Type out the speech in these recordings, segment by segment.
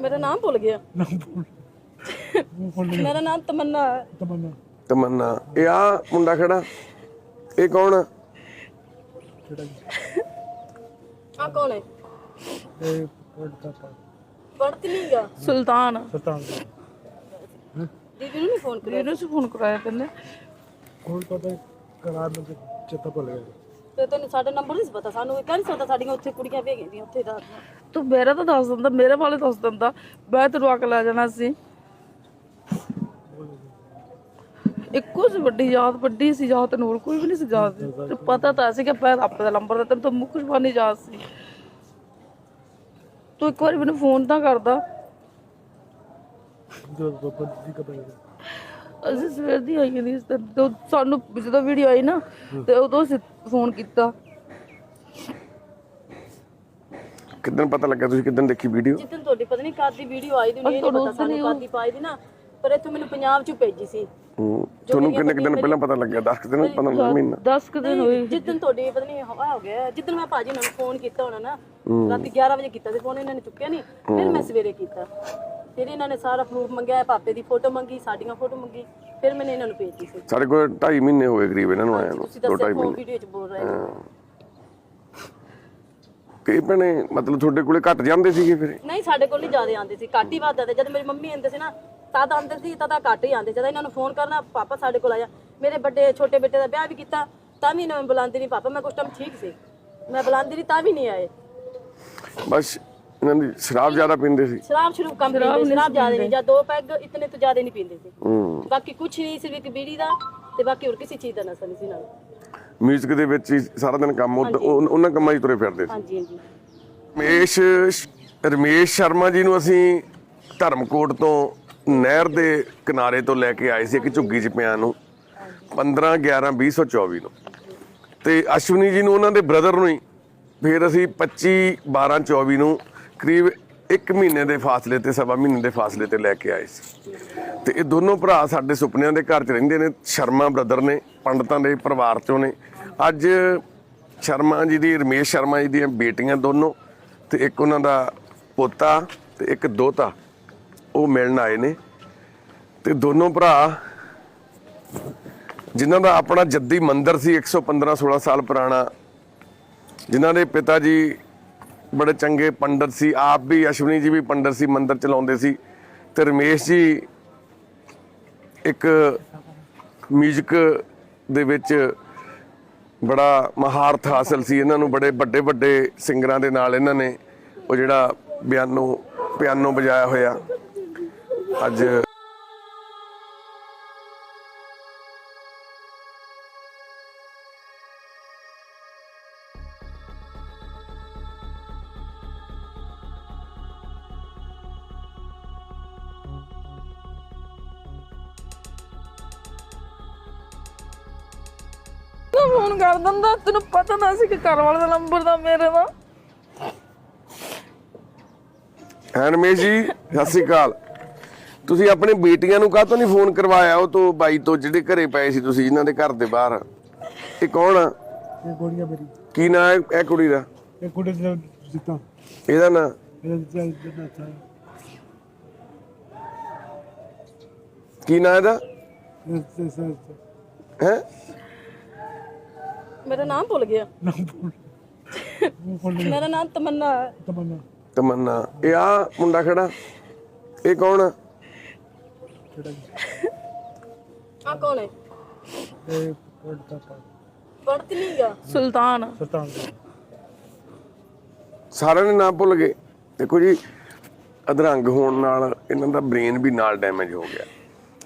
ਮੇਰਾ ਨਾਮ ਭੁੱਲ ਗਿਆ। ਨਾ ਬੋਲ ਮੇਰਾ ਨਾਮ ਤਮੰਨਾ ਹੈ। ਤਮੰਨਾ। ਤਮੰਨਾ। ਇਹ ਆ ਮੁੰਡਾ ਖੜਾ। ਇਹ ਕੌਣ ਆ? ਕੌਣ ਹੈ? ਇਹ ਪੜਦਾ ਪੜਤ ਨਹੀਂਗਾ ਸੁਲਤਾਨ। ਸਤਾਨ ਦੀਦੀ ਨੂੰ ਨਹੀਂ ਫੋਨ ਕਰਿਆ? ਇਹਨੂੰ ਸੀ ਫੋਨ ਕਰਾਇਆ ਕਹਿੰਦੇ। ਕੋਈ ਪਤਾ ਕਰਾਰ ਨੂੰ ਚੇਤਾ ਭੁੱਲ ਗਿਆ ਤੇ ਤੈਨੂੰ ਸਾਡਾ ਨੰਬਰ ਨਹੀਂ ਸੀ ਪਤਾ ਸਾਨੂੰ ਇਹ ਕਹਿੰਦੇ ਸਕਦਾ ਸਾਡੀਆਂ ਉੱਥੇ ਕੁੜੀਆਂ ਭੇਜ ਗਈਆਂ ਉੱਥੇ ਦਾ ਤੂੰ ਮੇਰਾ ਤਾਂ ਦੱਸ ਦਿੰਦਾ ਮੇਰੇ ਵਾਲੇ ਦੱਸ ਦਿੰਦਾ ਮੈਂ ਤੈਨੂੰ ਆ ਕੇ ਲੈ ਜਾਣਾ ਸੀ। ਇੱਕੋ ਸੀ ਵੱਡੀ ਯਾਦ ਵੱਡੀ ਸੀ ਯਾਦ ਤੈਨੂੰ ਹੋਰ ਕੋਈ ਵੀ ਨਹੀਂ ਸੀ ਯਾਦ। ਤੇ ਪਤਾ ਤਾਂ ਸੀ ਕਿ ਮੈਂ ਦਾ ਨੰਬਰ ਦਾ ਤੈਨੂੰ ਤਾਂ ਮੁੱਖ ਜ਼ਬਾਨੀ ਯਾਦ ਸੀ। ਤੂੰ ਇੱਕ ਵਾਰੀ ਮੈਨੂੰ ਫੋਨ ਤਾਂ ਕਰਦਾ। ਜੋ ਬੱਬਾ ਦੀ ਕਬਰ ਹੈ ਅਸੀਂ ਸਵੇਰ ਦੀ ਆਈ ਨਹੀਂ ਸੀ ਤੇ ਸਾਨੂੰ ਜਦੋਂ ਵੀਡੀਓ ਆਈ ਨਾ ਤੇ ਉਦੋਂ ਅਸੀਂ ਫੋਨ ਕੀਤਾ। ਕਿਦਾਂ ਪਤਾ ਲੱਗਾ ਤੁਸੀਂ ਕਿਦਾਂ ਦੇਖੀ ਵੀਡੀਓ ਜਿੱਦਨ ਤੁਹਾਡੀ ਪਤਾ ਨਹੀਂ ਕਾਦੀ ਵੀਡੀਓ ਆਈ ਦੀ ਨਹੀਂ ਪਤਾ ਸਾਨੂੰ ਕਾਦੀ ਪਾਈ ਦੀ ਨਾ ਪਰ ਇੱਥੋਂ ਮੈਨੂੰ ਪੰਜਾਬ ਚੋਂ ਭੇਜੀ ਸੀ। ਤੁਹਾਨੂੰ ਕਿੰਨੇ ਦਿਨ ਪਹਿਲਾਂ ਪਤਾ ਲੱਗਿਆ? 10 ਦਿਨ 15 ਮਹੀਨਾ? 10 ਕੁ ਦਿਨ ਹੋਏ। ਜਿੱਦਨ ਤੁਹਾਡੀ ਪਤਾ ਨਹੀਂ ਹੋਇਆ ਹੋ ਗਿਆ ਜਿੱਦਨ ਮੈਂ ਭਾਜੀ ਨੂੰ ਫੋਨ ਕੀਤਾ ਹੋਣਾ ਨਾ ਰਾਤੀ 11 ਵਜੇ ਕੀਤਾ ਸੀ ਫੋਨ ਇਹਨਾਂ ਨੇ ਚੁੱਕਿਆ ਨਹੀਂ ਫਿਰ ਮੈਂ ਸਵੇਰੇ ਕੀਤਾ। ਫਿਰ ਇਹਨਾਂ ਨੇ ਸਾਰਾ ਪ੍ਰੂਫ ਮੰਗਿਆ ਪਾਪੇ ਦੀ ਫੋਟੋ ਮੰਗੀ ਸਾਡੀਆਂ ਫੋਟੋ ਮੰਗੀ ਫਿਰ ਮੈंने ਇਹਨਾਂ ਨੂੰ ਭੇਜੀ ਸੀ। ਸਾਡੇ ਕੋਲ 2.5 ਮਹੀਨੇ ਹੋਏ ਕਰੀਬ ਇਹਨਾਂ ਨੂੰ ਆਇਆ ਨੂੰ ਤੁਸੀਂ ਦੱਸਿਆ ਫੋਨ ਵੀਡੀਓ ਚ ਬੋਲ ਰਹੇ ਹੋ। ਕਈ ਭੈਣੇ ਮਤਲਬ ਤੁਹਾਡੇ ਕੋਲੇ ਘਟ ਜਾਂਦੇ ਸੀਗੇ ਫਿਰ? ਨਹੀਂ ਸਾਡੇ ਕੋਲ ਨਹੀਂ ਜ਼ਿਆਦਾ ਆਉਂਦੇ ਸੀ ਘੱਟ ਹੀ ਵੱਧ ਆਉਂਦੇ ਜਦ ਮੇਰੀ ਮੰਮੀ ਆਉਂਦੇ ਸੀ ਨਾ ਤਦ ਆਉਂਦੇ ਸੀ ਤਦ ਘੱਟ ਹੀ ਆਉਂਦੇ ਜਦ ਇਹਨਾਂ ਨੂੰ ਫੋਨ ਕਰਨਾ ਪਾਪਾ ਸਾਡੇ ਕੋਲ ਆਇਆ। ਮੇਰੇ ਵੱਡੇ ਛੋਟੇ ਬੇਟੇ ਦਾ ਵਿਆਹ ਵੀ ਕੀਤਾ ਤਾਂ ਵੀ ਇਹਨਾਂ ਨੂੰ ਬੁਲਾਉਂਦੀ ਨਹੀਂ ਪਾਪਾ ਮੈਂ ਕੁਛ ਟਾਈਮ ਠੀਕ ਸੀ। ਮੈਂ ਬੁਲਾਉਂਦੀ ਨਹੀਂ ਤਾਂ ਵੀ ਨਹੀਂ ਆਏ। ਬਸ ਇਹਨਾਂ ਦੀ ਸ਼ਰਾਬ ਜ਼ਿਆਦਾ ਪੀਂਦੇ ਸੀ। ਸ਼ਰਾਬ ਸ਼ੁਰੂ ਕੰਮ ਪੀਂਦੇ ਸੀ, ਸ਼ਰਾਬ ਜ਼ਿਆਦਾ ਨਹੀਂ ਜਾਂ ਦੋ ਪੈਗ ਇਤਨੇ ਤੋਂ ਜ਼ਿਆਦਾ ਨਹੀਂ ਪੀਂਦੇ ਸੀ। ਹੂੰ। ਬਾਕੀ ਕੁਛ ਨਹੀਂ ਸਿਰਫ ਇੱਕ ਬੀੜੀ ਦਾ ਤੇ ਬਾਕੀ ਹੋਰ ਕਿਸੇ ਚੀਜ਼ ਦਾ ਨਸ਼ਾ ਨਹੀਂ ਸੀ ਨਾਲ। ਮਿਊਜ਼ਿਕ ਦੇ ਵਿੱਚ ਹੀ ਸਾਰਾ ਦਿਨ ਕੰਮ ਉਹ- ਉਹਨਾਂ ਕੰਮਾਂ 'ਚ ਤੁਰੇ ਫਿਰਦੇ ਸੀ। ਹਾਂਜੀ ਹਾਂਜੀ। ਰਮੇਸ਼ ਰਮੇਸ਼ ਸ਼ਰਮਾ ਜੀ ਨੂੰ ਅਸੀਂ ਧਰਮਕੋਟ ਤੋਂ ਨਹਿਰ ਦੇ ਕਿਨਾਰੇ ਤੋਂ ਲੈ ਕੇ ਆਏ ਸੀ ਇੱਕ ਝੁੱਗੀ 'ਚ ਪਿਆ ਨੂੰ 15 11 2024 ਨੂੰ। ਤੇ ਅਸ਼ਵਨੀ ਜੀ ਨੂੰ ਉਹਨਾਂ ਦੇ ਬ੍ਰਦਰ ਨੂੰ ਹੀ ਫਿਰ ਅਸੀਂ 25 12 24 ਨੂੰ ਕਰੀਬ 1 ਮਹੀਨੇ ਦੇ ਫਾਸਲੇ ਤੇ, ਸਵਾ ਮਹੀਨੇ ਦੇ ਫਾਸਲੇ ਤੇ ਲੈ ਕੇ ਆਏ ਸੀ। ਤੇ ਇਹ ਦੋਨੋਂ ਭਰਾ ਸਾਡੇ ਸੁਪਨਿਆਂ ਦੇ ਘਰ 'ਚ ਰਹਿੰਦੇ ਨੇ। ਸ਼ਰਮਾ ਬ੍ਰਦਰ ਨੇ, ਪੰਡਤਾਂ ਦੇ ਪਰਿਵਾਰ 'ਚੋਂ ਨੇ। ਅੱਜ ਸ਼ਰਮਾ ਜੀ ਦੀ, ਰਮੇਸ਼ ਸ਼ਰਮਾ ਜੀ ਦੀਆਂ ਬੇਟੀਆਂ ਦੋਨੋਂ ਤੇ ਇੱਕ ਉਹਨਾਂ ਦਾ ਪੋਤਾ ਤੇ ਇੱਕ ਦੋਤਾ, ਉਹ ਮਿਲਣ ਆਏ ਨੇ। ਤੇ ਦੋਨੋਂ ਭਰਾ ਜਿਨ੍ਹਾਂ ਦਾ ਆਪਣਾ ਜੱਦੀ ਮੰਦਰ ਸੀ 115 16 ਸਾਲ ਪੁਰਾਣਾ, ਜਿਨ੍ਹਾਂ ਦੇ ਪਿਤਾ ਜੀ ਬੜੇ ਚੰਗੇ ਪੰਡਤ ਸੀ, ਆਪ ਵੀ, ਅਸ਼ਵਨੀ ਜੀ ਵੀ ਪੰਡਤ ਸੀ, ਮੰਦਿਰ ਚਲਾਉਂਦੇ ਸੀ ਤੇ ਰਮੇਸ਼ ਜੀ ਇੱਕ ਮਿਊਜ਼ਿਕ ਦੇ ਵਿੱਚ ਬੜਾ ਮਹਾਰਤ ਹਾਸਲ ਸੀ, ਇਹਨਾਂ ਨੂੰ ਬੜੇ ਵੱਡੇ ਵੱਡੇ ਸਿੰਗਰਾਂ ਦੇ ਨਾਲ ਇਹਨਾਂ ਨੇ ਉਹ ਜਿਹੜਾ ਪਿਆਨੋ ਪਿਆਨੋ ਵਜਾਇਆ ਹੋਇਆ। ਅੱਜ ਫੋਨ ਕਰ ਦਿੰਦਾ ਤੈਨੂੰ ਪਤਾ ਤਾਂ ਸੀ ਕਿ ਘਰ ਵਾਲੇ ਦਾ ਨੰਬਰ ਦਾ ਮੇਰੇ ਦਾ। ਹਾਂ ਰਮੇਸ਼ ਜੀ ਸਤਿ ਸ੍ਰੀ ਅਕਾਲ। ਤੁਸੀਂ ਆਪਣੇ ਬੇਟੀਆਂ ਨੂੰ ਕਾਹਤੋਂ ਨਹੀਂ ਫੋਨ ਕਰਵਾਇਆ? ਉਹ ਤੋਂ ਬਾਈ ਤੋਂ ਜਿਹੜੇ ਘਰੇ ਪਏ ਸੀ ਤੁਸੀਂ ਇਹਨਾਂ ਦੇ ਘਰ ਦੇ ਬਾਹਰ। ਇਹ ਕੌਣ ਆ? ਇਹ ਗੋਲੀਆਂ ਮੇਰੀ। ਕੀ ਨਾਂ ਹੈ? ਇਹ ਕੁੜੀ ਦਾ? ਇਹ ਕੁੜੀ ਦੇ ਜਿੱਤਾਂ। ਇਹਦਾ ਨਾਂ? ਇਹ ਜਿੱਤਾਂ ਜਿੱਤਾਂ ਕੀ ਨਾਂ ਇਹਦਾ? ਸੇ ਹੈ? ਮੇਰਾ ਨਾਮ ਭੁੱਲ ਗਿਆ। ਨਾ ਬੋਲ ਮੇਰਾ ਨਾਮ ਤਮੰਨਾ ਹੈ। ਤਮੰਨਾ। ਤਮੰਨਾ। ਇਹ ਆ ਮੁੰਡਾ ਖੜਾ। ਇਹ ਕੌਣ ਆ? ਕੌਣ ਹੈ? ਇਹ ਪੜਦਾ ਪੜਤ ਨਹੀਂਗਾ ਸੁਲਤਾਨ। ਸਤਾਨ ਸਾਰਿਆਂ ਦੇ ਨਾਮ ਭੁੱਲ ਗਏ। ਦੇਖੋ ਜੀ ਅਧਰੰਗ ਹੋਣ ਨਾਲ ਇਹਨਾਂ ਦਾ ਬ੍ਰੇਨ ਵੀ ਨਾਲ ਡੈਮੇਜ ਹੋ ਗਿਆ।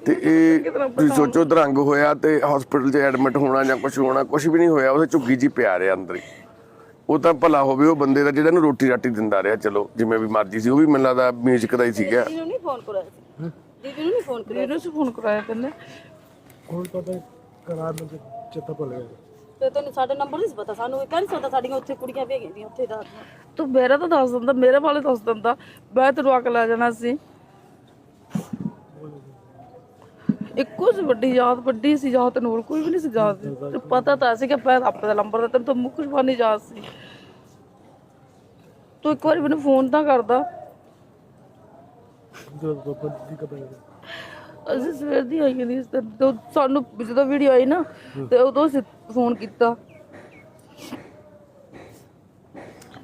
ਤੇ ਇਹ ਤੁਸੀਂ ਸੋਚੋ ਅਧਰੰਗ ਹੋਇਆ ਤੇ ਹਸਪੀਟਲ 'ਚ ਐਡਮਿਟ ਹੋਣਾ ਜਾਂ ਕੁਝ ਹੋਣਾ ਕੁਝ ਵੀ ਨਹੀਂ ਹੋਇਆ ਉਹਦੇ ਝੁੱਗੀ ਜੀ ਪਿਆ ਰਿਹਾ ਅੰਦਰ ਹੀ। ਉਹ ਤਾਂ ਭਲਾ ਹੋਵੇ ਉਹ ਬੰਦੇ ਦਾ ਜਿਹੜਾ ਨੂੰ ਰੋਟੀ ਰਾਟੀ ਦਿੰਦਾ ਰਿਹਾ ਚਲੋ ਜਿਵੇਂ ਵੀ ਮਰਜ਼ੀ ਸੀ ਉਹ ਵੀ ਮੈਨੂੰ ਲੱਗਦਾ ਮਿਊਜ਼ਿਕ ਦਾ ਹੀ ਸੀਗਾ। ਦੀਦੀ ਨੂੰ ਨਹੀਂ ਫੋਨ ਕਰਿਆ ਸੀ? ਦੀਦੀ ਨੂੰ ਨਹੀਂ ਫੋਨ ਕਰਿਆ ਇਹਨੂੰ ਸੀ? ਫੋਨ ਕਰਾਇਆ ਕਹਿੰਦੇ ਕੋਈ ਪਤਾ ਕਰਾਰ ਨੂੰ ਚੇਤਾ ਭੁੱਲ ਗਿਆ। ਤੇ ਤੈਨੂੰ ਸਾਡਾ ਨੰਬਰ ਨਹੀਂ ਪਤਾ ਸਾਨੂੰ ਇਹ ਕਹਿੰਦੇ ਸਾਡੀਆਂ ਉੱਥੇ ਕੁੜੀਆਂ ਭੇਜ ਗਈਆਂ ਉੱਥੇ ਦਾ ਤੂੰ ਮੇਰਾ ਤਾਂ ਦੱਸ ਦਿੰਦਾ ਮੇਰੇ ਵਾਲੇ ਦੱਸ ਦਿੰਦਾ ਮੈਂ ਤੈਨੂੰ ਲੈ ਜਾਣਾ ਸੀ। ਇੱਕੋ ਸੀ ਵੱਡੀ ਯਾਦ ਵੱਡੀ ਸੀ ਯਾਦ ਤੈਨੂੰ ਹੋਰ ਕੋਈ ਵੀ ਨਹੀਂ ਸੀ ਯਾਦ। ਤੇ ਪਤਾ ਤਾਂ ਸੀ ਕਿ ਮੈਂ ਆਪੇ ਦਾ ਨੰਬਰ ਦਾ ਤੈਨੂੰ ਤਾਂ ਮੁੱਖ ਜ਼ਬਾਨੀ ਯਾਦ ਸੀ। ਤੂੰ ਇੱਕ ਵਾਰੀ ਮੈਨੂੰ ਫੋਨ ਤਾਂ ਕਰਦਾ ਅਸੀਂ ਸਵੇਰ ਦੀ ਆਈ ਨਹੀਂ ਤੇ ਜਦੋਂ ਸਾਨੂੰ ਜਦੋਂ ਵੀਡੀਓ ਆਈ ਨਾ ਤੇ ਉਦੋਂ ਅਸੀਂ ਫੋਨ ਕੀਤਾ।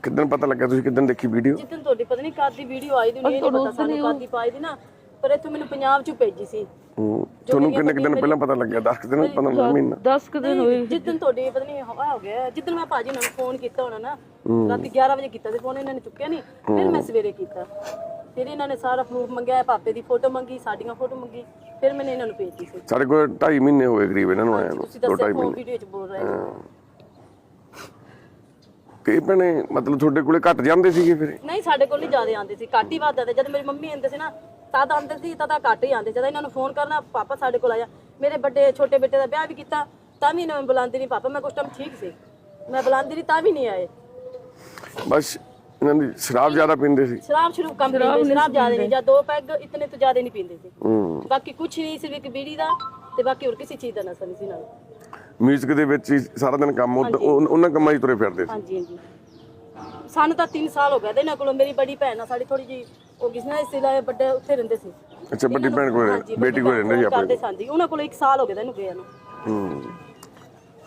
ਕਿਦਾਂ ਪਤਾ ਲੱਗਾ ਤੁਸੀਂ ਕਿਦਾਂ ਦੇਖੀ ਵੀਡੀਓ ਜਿੱਦਨ ਤੁਹਾਡੀ ਪਤਾ ਨਹੀਂ ਕਾਦੀ ਵੀਡੀਓ ਆਈ ਦੀ ਨਹੀਂ ਇਹ ਨਹੀਂ ਪਤਾ ਸਾਨੂੰ ਕਾਦੀ ਪਾਈ ਦੀ ਨਾ। ਪਰ ਇੱਥੋਂ ਮੈਨੂੰ ਪੰਜਾਬ ਚੋਂ ਭੇਜੀ ਸੀ। ਤੁਹਾਨੂੰ ਕਿੰਨੇ ਕੁ ਦਿਨ ਪਹਿਲਾਂ ਪਤਾ ਲੱਗਿਆ? 10 ਦਿਨ 15 ਮਹੀਨਾ? 10 ਕੁ ਦਿਨ ਹੋਏ। ਜਿੱਦਨ ਤੁਹਾਡੀ ਪਤਾ ਨਹੀਂ ਹੋਇਆ ਹੋ ਗਿਆ ਜਿੱਦਨ ਮੈਂ ਭਾਜੀ ਨੂੰ ਫੋਨ ਕੀਤਾ ਹੋਣਾ ਨਾ ਰਾਤੀ 11 ਵਜੇ ਕੀਤਾ ਸੀ ਫੋਨ ਇਹਨਾਂ ਨੇ ਚੁੱਕਿਆ ਨਹੀਂ ਫਿਰ ਮੈਂ ਸਵੇਰੇ ਕੀਤਾ। ਫਿਰ ਇਹਨਾਂ ਨੇ ਸਾਰਾ ਪ੍ਰੂਫ ਮੰਗਿਆ ਪਾਪੇ ਦੀ ਫੋਟੋ ਮੰਗੀ ਸਾਡੀਆਂ ਫੋਟੋ ਮੰਗੀ ਫਿਰ ਮੈंने ਇਹਨਾਂ ਨੂੰ ਭੇਜੀ ਸੀ। ਸਾਡੇ ਕੋਲ 2.5 ਮਹੀਨੇ ਹੋਏ ਕਰੀਬ ਇਹਨਾਂ ਨੂੰ ਆਇਆ ਨੂੰ ਤੁਸੀਂ ਦੱਸਿਆ ਫੋਨ ਵੀਡੀਓ ਚ ਬੋਲ ਰਹੇ ਸੀ ਤੇ ਇਹ ਭੈਣੇ ਮਤਲਬ ਤੁਹਾਡੇ ਕੋਲੇ ਘਟ ਜਾਂਦੇ ਸੀਗੇ ਫਿਰ? ਨਹੀਂ ਸਾਡੇ ਕੋਲ ਨਹੀਂ ਜ਼ਿਆਦਾ ਆਉਂਦੇ ਸੀ ਘੱਟ ਹੀ ਵੱਧ ਆਉਂਦੇ ਜਦ ਮੇਰੀ ਮੰਮੀ ਆਉਂਦੇ ਸੀ ਨਾ ਤਦ ਆਉਂਦੇ ਸੀ ਤਦ ਘੱਟ ਹੀ ਆਉਂਦੇ। ਜਦ ਇਹਨਾਂ ਨੂੰ ਫੋਨ ਕਰਨਾ ਪਾਪਾ ਸਾਡੇ ਕੋਲ ਆਇਆ। ਮੇਰੇ ਵੱਡੇ ਛੋਟੇ ਬੇਟੇ ਦਾ ਵਿਆਹ ਵੀ ਕੀਤਾ ਤਾਂ ਵੀ ਇਹਨਾਂ ਨੂੰ ਬੁਲਾਉਂਦੀ ਨਹੀਂ ਪਾਪਾ। ਮੈਂ ਕੁਛ ਟਾਈਮ ਠੀਕ ਸੀ। ਮੈਂ ਬੁਲਾਉਂਦੀ ਨਹੀਂ ਤਾਂ ਵੀ ਨਹੀਂ ਆਏ। ਬਸ ਇਹਨਾਂ ਦੀ ਸ਼ਰਾਬ ਜ਼ਿਆਦਾ ਪੀਂਦੇ ਸੀ। ਸ਼ਰਾਬ ਸ਼ੁਰੂ ਕੰਮ ਪੀਂਦੇ ਸੀ, ਸ਼ਰਾਬ ਜ਼ਿਆਦਾ ਨਹੀਂ। ਜਾਂ ਦੋ ਪੈਗ ਇਤਨੇ ਤੋਂ ਜ਼ਿਆਦਾ ਨਹੀਂ ਪੀਂਦੇ ਸੀ। ਹੂੰ। ਬਾਕੀ ਕੁਛ ਨਹੀਂ ਸਿਰਫ ਇੱਕ ਬੀੜੀ ਦਾ ਤੇ ਬਾਕੀ ਹੋਰ ਕਿਸੇ ਚੀਜ਼ ਦਾ ਨਸ਼ਾ ਨਹੀਂ ਸੀ ਨਾਲ। ਮਿਊਜ਼ਿਕ ਦੇ ਵਿੱਚ ਹੀ ਸਾਰਾ ਦਿਨ ਕੰਮ ਉਹ- ਉਹ- ਉਹਨਾਂ ਕੰਮਾਂ 'ਚ ਤੁਰੇ ਫਿਰਦੇ ਸੀ। ਹਾਂਜੀ ਹਾਂਜੀ। ਸਾਨੂੰ ਤਾਂ 3 ਸਾਲ ਹੋ ਗਏ ਤੇ ਇਹਨਾਂ ਕੋਲੋਂ ਮੇਰੀ ਬੜੀ ਭੈਣ ਆ ਸਾਡੀ ਥੋੜੀ ਜੀ ਉਹ ਕਿਸ ਨਾਲ ਇਸ ਲਈ ਵੱਡੇ ਉੱਥੇ ਰਹਿੰਦੇ ਸੀ। ਅੱਛਾ ਵੱਡੀ ਭੈਣ ਕੋਲ ਹਾਂਜੀ, ਬੇਟੀ ਕੋਲ ਰਹਿੰਦੇ ਸੀ ਫੋਨ ਆਪਣੇ ਕਰਦੇ ਸਾਂਦੀ ਉਹਨਾਂ ਕੋਲ 1 ਸਾਲ ਹੋ ਗਿਆ ਤੈਨੂੰ ਗਿਆ ਨੂੰ। ਹੂੰ।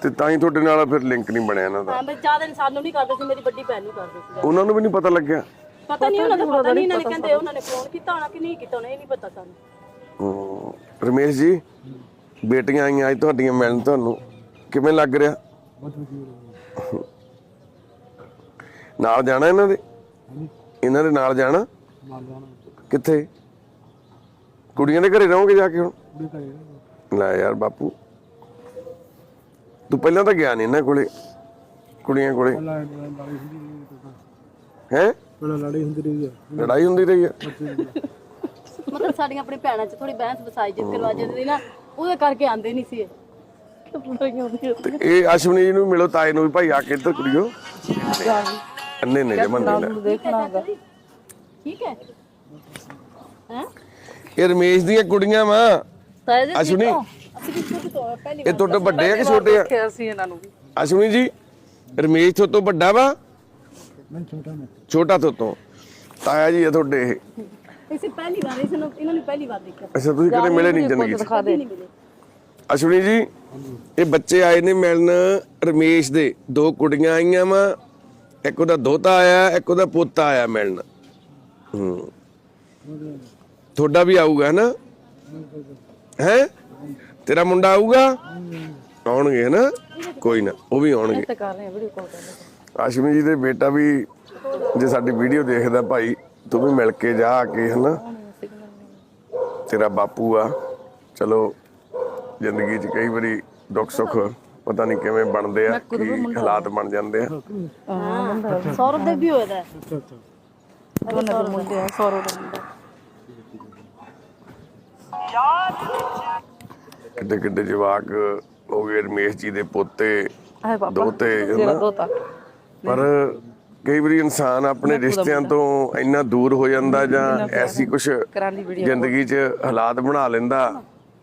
ਤੇ ਤਾਂ ਹੀ ਤੁਹਾਡੇ ਨਾਲ ਫਿਰ ਲਿੰਕ ਨਹੀਂ ਬਣਿਆ ਇਹਨਾਂ ਦਾ। ਹਾਂ ਬਸ ਜ਼ਿਆਦਾ ਨਹੀਂ ਸਾਨੂੰ ਨਹੀਂ ਕਰਦੇ ਸੀ ਮੇਰੀ ਵੱਡੀ ਭੈਣ ਨੂੰ ਕਰਦੇ ਸੀ। ਉਹਨਾਂ ਨੂੰ ਵੀ ਨਹੀਂ ਪਤਾ ਲੱਗਿਆ? ਪਤਾ ਨਹੀਂ ਉਹਨਾਂ ਦਾ ਪਤਾ ਨਹੀਂ ਇਹਨਾਂ ਨੇ ਕਹਿੰਦੇ ਉਹਨਾਂ ਨੇ ਫੋਨ ਕੀਤਾ ਹੋਣਾ ਕਿ ਨਹੀਂ ਕੀਤਾ ਹੋਣਾ ਇਹ ਨਹੀਂ ਪਤਾ ਸਾਨੂੰ। ਹੂੰ। ਰਮੇਸ਼ ਜੀ ਬੇਟੀਆਂ ਆਈਆਂ ਅੱਜ ਤੁਹਾਡੀਆਂ ਮਿਲਣ ਤੁਹਾਨੂੰ। ਕਿਵੇਂ ਲੱਗ ਰਿਹਾ? ਨਾਲ ਜਾਣਾ ਇਹਨਾਂ ਦੇ? ਇਹਨਾਂ ਦੇ ਨਾਲ ਜਾਣਾ? ਕਿੱਥੇ? ਕੁੜੀਆਂ ਦੇ ਘਰੇ ਰਹੋਗੇ ਜਾ ਕੇ ਹੁਣ? ਲੈ ਯਾਰ ਬਾਪੂ। ਤੂੰ ਪਹਿਲਾਂ ਤਾਂ ਗਿਆ ਨਹੀਂ ਇਹਨਾਂ ਕੋਲੇ ਕੁੜੀਆਂ ਕੋਲੇ। ਹੈ ਲੜਾਈ ਹੁੰਦੀ ਰਹੀ ਹੈ। ਲੜਾਈ ਹੁੰਦੀ ਰਹੀ ਹੈ। ਮਤਲਬ ਸਾਡੀਆਂ ਆਪਣੀ ਭੈਣਾਂ 'ਚ ਥੋੜੀ ਬਹਿਸ ਵਸਾਈ ਜਿੱਤ ਕਰਵਾ ਜਾਂਦੀ ਨਾ ਉਹਦੇ ਕਰਕੇ ਆਂਦੇ ਨਹੀਂ ਸੀ ਇਹ। ਅਸ਼ਵਨੀ ਜੀ ਨੂੰ ਮਿਲੋ ਤਾਏ ਨੂੰ ਵੀ ਭਾਈ ਆ ਕੇ ਇੱਧਰ ਕੁੜੀਓ ਅੰਨੇ ਨੇ ਜਮਨ ਨੇ। ਲੈ। ਦੇਖਣਾ ਠੀਕ ਹੈ? ਹੈ? ਇਹ ਰਮੇਸ਼ ਦੀਆਂ ਕੁੜੀਆਂ ਵਾ। ਅਸ਼ਵਨੀ ਅਸੀਂ ਸ਼ੁਰੂ ਤੋਂ ਪਹਿਲੀ ਇਹ ਤੁਹਾਡੇ ਵੱਡੇ ਆ ਕਿ ਛੋਟੇ ਆ? ਦੇਖਿਆ ਸੀ ਇਹਨਾਂ ਨੂੰ ਵੀ। ਅਸ਼ਵਨੀ ਜੀ ਰਮੇਸ਼ ਤੋਂ ਤੋਂ ਵੱਡਾ ਵਾ? ਮੈਂ ਛੋਟਾ ਮੈਂ। ਛੋਟਾ ਤੋਂ ਤੋਂ। ਤਾਇਆ ਜੀ ਆ ਤੁਹਾਡੇ ਇਹ। ਇਸੇ ਪਹਿਲੀ ਵਾਰ ਇਸ ਨੂੰ ਇਹਨਾਂ ਨੇ ਪਹਿਲੀ ਵਾਰ ਦੇਖਿਆ। ਅੱਛਾ ਤੁਸੀਂ ਕਦੇ ਮਿਲੇ ਨਹੀਂ ਜ਼ਿੰਦਗੀ 'ਚ? ਦਿਖਾ ਦੇ। ਨਹੀਂ ਮਿਲੇ। ਅਸ਼ਵਨੀ ਜੀ ਇਹ ਬੱਚੇ ਆਏ ਨੇ ਮਿਲਣ ਰਮੇਸ਼ ਦੇ। ਦੋ ਕੁੜੀਆਂ ਆਈਆਂ ਵਾ। ਇੱਕ ਉਹਦਾ ਦੋਤਾ ਆਇਆ ਇੱਕ ਉਹਦਾ ਪੋਤਾ ਆਇਆ ਮਿਲਣ। ਹੂੰ। ਤੁਹਾਡਾ ਵੀ ਆਊਗਾ ਨਾ ਹੈ? ਤੇਰਾ ਮੁੰਡਾ ਆਊਗਾ? ਆਉਣਗੇ ਨਾ ਕੋਈ ਨਾ ਉਹ ਵੀ ਆਉਣਗੇ। ਤੇ ਕਰ ਰਹੇ ਵੀਡੀਓ ਕਾਲ ਕਰ ਰਹੇ ਆਸ਼ਮੀ ਜੀ ਦੇ ਬੇਟਾ ਵੀ ਜੇ ਸਾਡੀ ਵੀਡੀਓ ਦੇਖਦਾ ਭਾਈ ਤੂੰ ਵੀ ਮਿਲ ਕੇ ਜਾ ਆ ਕੇ ਹਨਾ? ਤੇਰਾ ਬਾਪੂ ਆ। ਚਲੋ ਜ਼ਿੰਦਗੀ 'ਚ ਕਈ ਵਾਰੀ ਦੁੱਖ ਸੁੱਖ ਪਤਾ ਨਹੀਂ ਕਿਵੇਂ ਬਣਦੇ ਆ ਕੀ ਹਾਲਾਤ ਬਣ ਜਾਂਦੇ ਆ। ਹਾਂ ਸੌਰਵ ਦੇ ਵੀ ਹੋਇਆ ਦੋਨਾਂ ਦੇ ਮੁੰਡੇ ਆ ਸੌਰਵ ਦਾ ਮੁੰਡਾ। ਕਿੱਡੇ ਕਿੱਡੇ ਜਵਾਕ ਹੋ ਗਏ ਰਮੇਸ਼ ਜੀ ਦੇ ਪੋਤੇ ਪਾਪਾ ਦੋਤੇ ਤੇਰਾ ਹਨਾ ਦੋਤਾ। ਪਰ ਕਈ ਵਾਰੀ ਇਨਸਾਨ ਆਪਣੇ ਰਿਸ਼ਤਿਆਂ ਤੋਂ ਇੰਨਾ ਦੂਰ ਹੋ ਜਾਂਦਾ ਜਾਂ ਐਸੀ ਕੁਝ ਕਰਾਂਦੀ ਵੀਡੀਓ ਜ਼ਿੰਦਗੀ 'ਚ ਹਾਲਾਤ ਬਣਾ ਲੈਂਦਾ।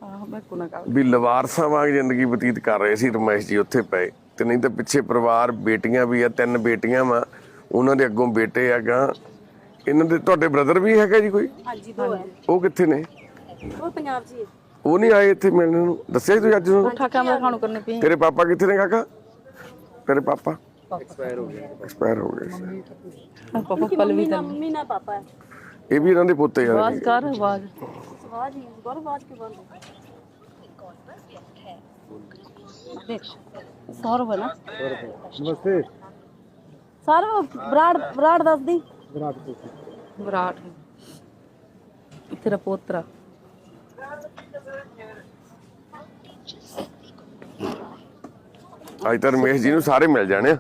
ਆਹ ਮੈਂ ਕੋਨਾ ਕਰ ਵੀ ਲਵਾਰਸਾਂ ਵਾਂਗ ਜ਼ਿੰਦਗੀ ਬਤੀਤ ਕਰ ਰਹੇ ਸੀ ਰਮੇਸ਼ ਜੀ ਉੱਥੇ ਪਏ। ਤੇ ਨਹੀਂ ਤਾਂ ਪਿੱਛੇ ਪਰਿਵਾਰ ਬੇਟੀਆਂ ਵੀ ਆ ਤਿੰਨ ਬੇਟੀਆਂ ਵਾ। ਉਹਨਾਂ ਦੇ ਅੱਗੋਂ ਬੇਟੇ ਹੈਗਾ ਇਹਨਾਂ ਦੇ ਤੁਹਾਡੇ ਬ੍ਰਦਰ ਵੀ ਹੈਗਾ ਜੀ ਕੋਈ? ਹਾਂਜੀ ਦੋ ਹੈ। ਉਹ ਕਿੱਥੇ ਨੇ? ਉਹ ਪੰਜਾਬ 'ਚ ਹੀ। ਹੈ ਉਹ ਨਹੀਂ ਆਏ ਇੱਥੇ ਮਿਲਣ ਨੂੰ? ਦੱਸਿਆ ਸੀ ਤੁਸੀਂ ਅੱਜ ਨੂੰ ਉਠਾ ਕੈਮਰਾ ਖਾਣੂ ਕਰਨੇ ਪਈ। ਤੇਰੇ ਪਾਪਾ ਕਿੱਥੇ ਨੇ ਕਾਕਾ? ਤੇਰੇ ਪਾਪਾ? ਐਕਸਪਾਇਰ ਹੋ ਗਏ। ਐਕਸਪਾਇਰ ਹੋ ਗਏ ਸੀ। ਪਾਪਾ ਕਿ ਪਲ ਮੰਮੀ ਵੀ ਨਾ ਮੰਮੀ ਨਾ ਪਾਪਾ ਹੈ। ਇਹ ਵੀ ਇਹਨਾਂ ਦੇ ਪੁੱਤੇ ਆ ਆਵਾਜ਼ ਕਰ ਆਵਾਜ਼। ਆਵਾਜ਼ ਹੀ ਗੌਰ ਆਵਾਜ਼ ਕਿਉਂ ਬੰਦ ਹੈ ਦੇਖ ਸੌਰਵ ਹੈ ਨਾ। ਨਮਸਤੇ। ਸੌਰਵ ਬਰਾੜ ਬਰਾੜ ਦੱਸਦੀ ਵਿਰਾਟ ਕੋਹਲੀ। ਵਿਰਾਟ। ਤੇਰਾ ਪੋਤਰਾ। ਅੱਜ ਤਾਂ ਰਮੇਸ਼ ਜੀ ਨੂੰ ਸਾਰੇ ਮਿਲ ਜਾਣੇ ਆ।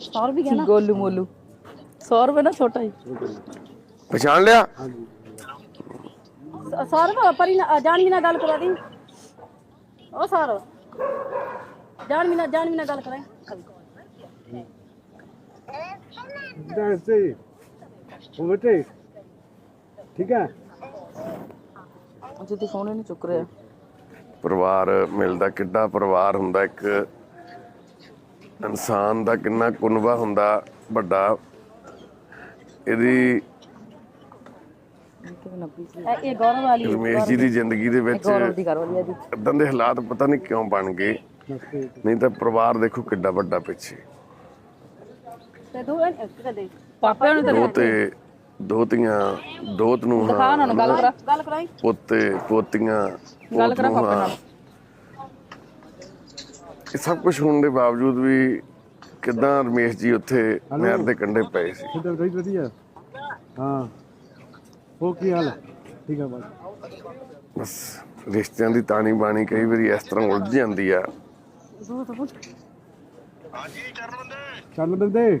ਸੌਰਵ ਵੀ ਗਿਆ ਨਾ। ਗੋਲੂ ਮੋਲੂ। ਸੌਰਵ ਹੈ ਨਾ ਛੋਟਾ ਹੀ। ਪਛਾਣ ਲਿਆ? ਸ- ਸੌਰਵ ਪਰੀ ਜਾਨਵੀ ਨਾਲ ਗੱਲ ਕਰਾ ਦੀ। ਉਹ ਸੌਰਵ। ਜਾਨਵੀ ਨਾਲ ਜਾਨਵੀ ਨਾਲ ਗੱਲ ਕਰਾਈ ਨਮਸਤੇ ਉਹ ਬੇਟੇ ਠੀਕ ਹੈ? ਜਿੱਦੀ ਫੋਨ ਹੀ ਨਹੀਂ ਚੁੱਕ ਰਿਹਾ। ਪਰਿਵਾਰ ਮਿਲਦਾ ਕਿੱਡਾ ਪਰਿਵਾਰ ਹੁੰਦਾ ਇੱਕ ਇਨਸਾਨ ਦਾ ਕਿੰਨਾ ਕੁਨਵਾ ਹੁੰਦਾ ਵੱਡਾ। ਇਹਦੀ ਇਹ- ਇਹ ਗੌਰਵ ਵਾਲੀ ਰਮੇਸ਼ ਜੀ ਦੀ ਜ਼ਿੰਦਗੀ ਦੇ ਵਿੱਚ ਦੀ ਘਰ ਵਾਲੀ ਇਹਦੀ ਇਦਾਂ ਦੇ ਹਾਲਾਤ ਪਤਾ ਨਹੀਂ ਕਿਉਂ ਬਣ ਗਏ। ਨਹੀਂ ਤਾਂ ਪਰਿਵਾਰ ਦੇਖੋ ਕਿੱਡਾ ਵੱਡਾ ਪਿੱਛੇ। ਤੇ ਦੋ ਨੂੰ ਦੋਤੀਆਂ ਦੋਤ ਨੂੰ ਉਹਨਾਂ ਨੂੰ ਗੱਲ ਕਰਾ। ਗੱਲ ਕਰਾਈ। ਪੋਤੇ ਪੋਤੀਆਂ ਗੱਲ ਕਰਾ ਪਾਪਾ ਨਾਲ। ਇਹ ਸਭ ਕੁਝ ਹੋਣ ਦੇ ਬਾਵਜੂਦ ਵੀ ਕਿਦਾਂ ਰਮੇਸ਼ ਜੀ ਉੱਥੇ ਨਹਿਰ ਦੇ ਕੰਢੇ ਪਏ ਸੀ। ਕਿੱਦਾਂ ਰਹੀ ਵਧੀਆ। ਹਾਂ। ਉਹ ਕੀ ਹਾਲ ਹੈ? ਠੀਕ ਹੈ ਬਸ। ਬਸ ਰਿਸ਼ਤਿਆਂ ਦੀ ਤਾਣੀ ਬਾਣੀ ਕਈ ਵਾਰੀ ਇਸ ਤਰ੍ਹਾਂ ਉਲਝ ਜਾਂਦੀ ਆ। ਚੱਲ ਬੰਦੇ।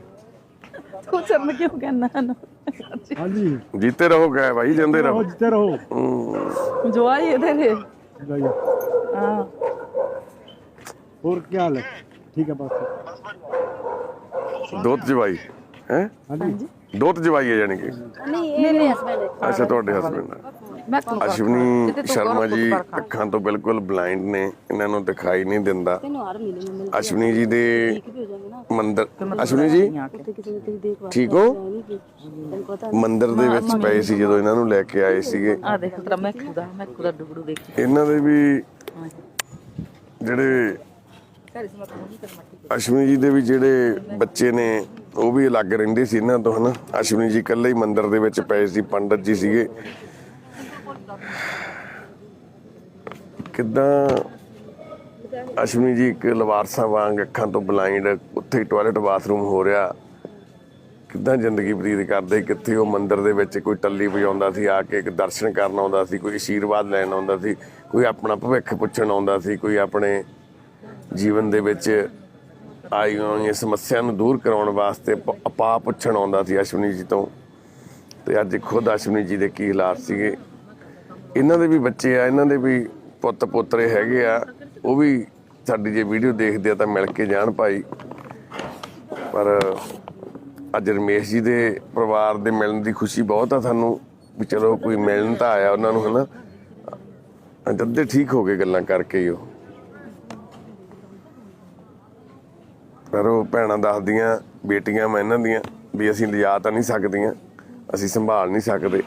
ਤੂੰ ਚਰਨ ਕਿਉਂ ਕਹਿਣਾ ਨਾ ਹਾਂਜੀ। ਜੀਤੇ ਰਹੋ ਗਏ ਭਾਈ ਜਾਂਦੇ ਰਹੋ। ਜਿੱਤੇ ਰਹੋ। ਹਮ, ਜਵਾਈ ਇਹਦੇ ਦੇ ਜਾਈਏ ਹਾਂ। ਹੋਰ ਕੀ ਹਾਲ ਹੈ? ਠੀਕ ਹੈ ਬਸ। ਦੋਤ ਜਵਾਈ ਹੈ? ਹਾਂਜੀ। ਦੋਤ ਜਵਾਈ ਹੈ ਜਾਨੀ ਕਿ? ਨਹੀਂ ਇਹ ਮੇਰੇ ਹਸਬੰਡ ਹੈ। ਅੱਛਾ ਤੁਹਾਡੇ ਹਸਬੰਡ ਅਸ਼ਵਨੀ ਸ਼ਰਮਾ ਜੀ ਅੱਖਾਂ ਤੋਂ ਬਿਲਕੁਲ ਬਲਾਈਂਡ ਨੇ ਇਹਨਾਂ ਨੂੰ ਦਿਖਾਈ ਨਹੀਂ ਦਿੰਦਾ। ਅਸ਼ਵਨੀ ਜੀ ਦੇ ਮੰਦਰ ਅਸ਼ਵਨੀ ਜੀ? ਠੀਕ ਹੋ? ਮੰਦਿਰ ਦੇ ਵਿੱਚ ਪਏ ਸੀ ਜਦੋਂ ਇਹਨਾਂ ਨੂੰ ਲੈ ਕੇ ਆਏ ਸੀਗੇ। ਆ ਦੇਖ ਤੇਰਾ ਮੈਂ ਖੁਦਾ ਮੈਂ ਖੁਦਾ ਡੁਗੜੂ ਦੇਖ ਇਹਨਾਂ ਦੇ ਵੀ ਜਿਹੜੇ ਅਸ਼ਵਨੀ ਜੀ ਦੇ ਵੀ ਜਿਹੜੇ ਬੱਚੇ ਨੇ ਉਹ ਵੀ ਅਲੱਗ ਰਹਿੰਦੇ ਸੀ ਇਹਨਾਂ ਤੋਂ ਹਨਾ? ਅਸ਼ਵਨੀ ਜੀ ਇਕੱਲੇ ਹੀ ਮੰਦਿਰ ਦੇ ਵਿੱਚ ਪਏ ਸੀ ਪੰਡਤ ਜੀ ਸੀਗੇ। ਕਿੱਦਾਂ ਅਸ਼ਵਨੀ ਜੀ ਇੱਕ ਲਵਾਰਸਾ ਵਾਂਗ ਅੱਖਾਂ ਤੋਂ ਬਲਾਈਂਡ ਉੱਥੇ ਹੀ ਟਾਇਲਟ ਬਾਥਰੂਮ ਹੋ ਰਿਹਾ। ਕਿੱਦਾਂ ਜ਼ਿੰਦਗੀ ਬਤੀਤ ਕਰਦੇ? ਕਿੱਥੇ ਉਹ ਮੰਦਿਰ ਦੇ ਵਿੱਚ ਕੋਈ ਟੱਲੀ ਵਜਾਉਂਦਾ ਸੀ, ਆ ਕੇ ਇੱਕ ਦਰਸ਼ਨ ਕਰਨ ਆਉਂਦਾ ਸੀ, ਕੋਈ ਆਸ਼ੀਰਵਾਦ ਲੈਣ ਆਉਂਦਾ ਸੀ, ਕੋਈ ਆਪਣਾ ਭਵਿੱਖ ਪੁੱਛਣ ਆਉਂਦਾ ਸੀ, ਕੋਈ ਆਪਣੇ ਜੀਵਨ ਦੇ ਵਿੱਚ ਆਈ ਹੋਈਆਂ ਸਮੱਸਿਆ ਨੂੰ ਦੂਰ ਕਰਾਉਣ ਵਾਸਤੇ ਪ- ਪੁੱਛਣ ਆਉਂਦਾ ਸੀ ਅਸ਼ਵਨੀ ਜੀ ਤੋਂ। ਤੇ ਅੱਜ ਖੁਦ ਅਸ਼ਵਨੀ ਜੀ ਦੇ ਕੀ ਹਾਲਾਤ ਸੀਗੇ? ਇਹਨਾਂ ਦੇ ਵੀ ਬੱਚੇ ਆ, ਇਹਨਾਂ ਦੇ ਵੀ ਪੁੱਤ ਪੋਤਰੇ ਹੈਗੇ ਆ, ਉਹ ਵੀ ਸਾਡੀ ਜੇ ਵੀਡੀਓ ਦੇਖਦੇ ਆ ਤਾਂ ਮਿਲ ਕੇ ਜਾਣ ਭਾਈ। ਪਰ ਅੱਜ ਰਮੇਸ਼ ਜੀ ਦੇ ਪਰਿਵਾਰ ਦੇ ਮਿਲਣ ਦੀ ਖੁਸ਼ੀ ਬਹੁਤ ਆ ਸਾਨੂੰ, ਵੀ ਚਲੋ ਕੋਈ ਮਿਲਣ ਤਾਂ ਆਇਆ ਉਹਨਾਂ ਨੂੰ ਹਨਾ। ਅੱਧੇ ਠੀਕ ਹੋ ਗਏ ਗੱਲਾਂ ਕਰਕੇ ਹੀ ਉਹ। ਪਰ ਉਹ ਭੈਣਾਂ ਦੱਸਦੀਆਂ, ਬੇਟੀਆਂ ਮੈਂ ਇਹਨਾਂ ਦੀਆਂ, ਵੀ ਅਸੀਂ ਲਿਜਾ ਤਾਂ ਨਹੀਂ ਸਕਦੀਆਂ, ਅਸੀਂ ਸੰਭਾਲ ਨਹੀਂ ਸਕਦੇ।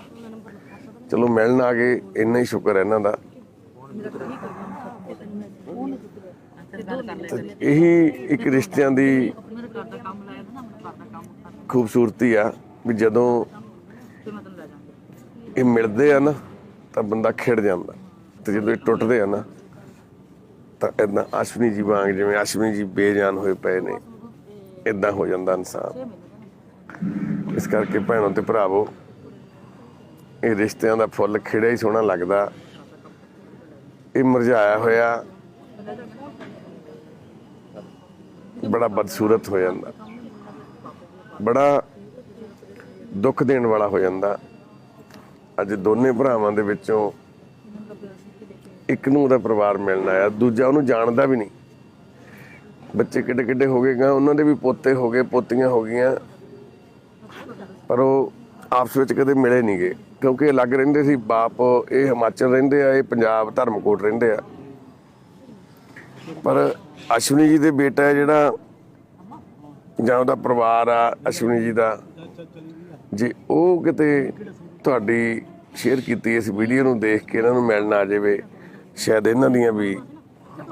ਚਲੋ ਮਿਲਣ ਆ ਗਏ, ਇੰਨਾ ਹੀ ਸ਼ੁਕਰ ਹੈ ਇਹਨਾਂ ਦਾ। ਇਹੀ ਇੱਕ ਰਿਸ਼ਤਿਆਂ ਦੀ ਖੂਬਸੂਰਤੀ ਆ ਵੀ ਜਦੋਂ ਇਹ ਮਿਲਦੇ ਆ ਨਾ, ਤਾਂ ਬੰਦਾ ਖਿੜ ਜਾਂਦਾ। ਤੇ ਜਦੋਂ ਇਹ ਟੁੱਟਦੇ ਆ ਨਾ, ਤਾਂ ਇਦਾਂ ਅਸ਼ਵਨੀ ਜੀ ਵਾਂਗ ਜਿਵੇਂ ਅਸ਼ਵਨੀ ਜੀ ਬੇਜਾਨ ਹੋਏ ਪਏ ਨੇ ਇਦਾਂ ਹੋ ਜਾਂਦਾ ਇਨਸਾਨ। ਇਸ ਕਰਕੇ ਭੈਣੋ ਤੇ ਭਰਾਵੋ ਇਹ ਰਿਸ਼ਤਿਆਂ ਦਾ ਫੁੱਲ ਖਿੜਿਆ ਹੀ ਸੋਹਣਾ ਲੱਗਦਾ। ਇਹ ਮੁਰਝਾਇਆ ਹੋਇਆ। ਬੜਾ ਬਦਸੂਰਤ ਹੋ ਜਾਂਦਾ। ਬੜਾ ਦੁੱਖ ਦੇਣ ਵਾਲਾ ਹੋ ਜਾਂਦਾ। ਅੱਜ ਦੋਨੇ ਭਰਾਵਾਂ ਦੇ ਵਿੱਚੋਂ ਇੱਕ ਨੂੰ ਉਹਦਾ ਪਰਿਵਾਰ ਮਿਲਣ ਆਇਆ, ਦੂਜਾ ਉਹਨੂੰ ਜਾਣਦਾ ਵੀ ਨਹੀਂ। ਬੱਚੇ ਕਿੱਡੇ ਕਿੱਡੇ ਹੋ ਗਏ ਗਾ, ਉਹਨਾਂ ਦੇ ਵੀ ਪੋਤੇ ਹੋ ਗਏ, ਪੋਤੀਆਂ ਹੋ ਗਈਆਂ। ਪਰ ਉਹ ਆਪਸ ਵਿੱਚ ਕਦੇ ਮਿਲੇ ਨਹੀਂ ਗਏ ਕਿਉਂਕਿ ਅਲੱਗ ਰਹਿੰਦੇ ਸੀ, ਬਾਪ ਇਹ ਹਿਮਾਚਲ ਰਹਿੰਦੇ ਆ, ਇਹ ਪੰਜਾਬ ਧਰਮਕੋਟ ਰਹਿੰਦੇ ਆ। ਪਰ ਅਸ਼ਵਨੀ ਜੀ ਦੇ ਬੇਟਾ ਜਿਹੜਾ, ਜਾਂ ਉਹਦਾ ਪਰਿਵਾਰ ਆ ਅਸ਼ਵਨੀ ਜੀ ਦਾ। ਜੇ ਉਹ ਕਿਤੇ ਤੁਹਾਡੀ ਸ਼ੇਅਰ ਕੀਤੀ ਇਸ ਵੀਡੀਓ ਨੂੰ ਦੇਖ ਕੇ ਇਹਨਾਂ ਨੂੰ ਮਿਲਣ ਆ ਜਾਵੇ, ਸ਼ਾਇਦ ਇਹਨਾਂ ਦੀਆਂ ਵੀ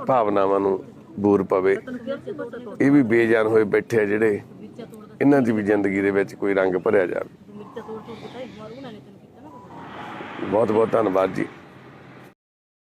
ਭਾਵਨਾਵਾਂ ਨੂੰ ਬੂਰ ਪਵੇ। ਇਹ ਵੀ ਬੇਜਾਨ ਹੋਏ ਬੈਠੇ ਆ ਜਿਹੜੇ, ਇਹਨਾਂ ਦੀ ਵੀ ਜ਼ਿੰਦਗੀ ਦੇ ਵਿੱਚ ਕੋਈ ਰੰਗ ਭਰਿਆ ਜਾਵੇ। ਬਹੁਤ ਬਹੁਤ ਧੰਨਵਾਦ ਜੀ।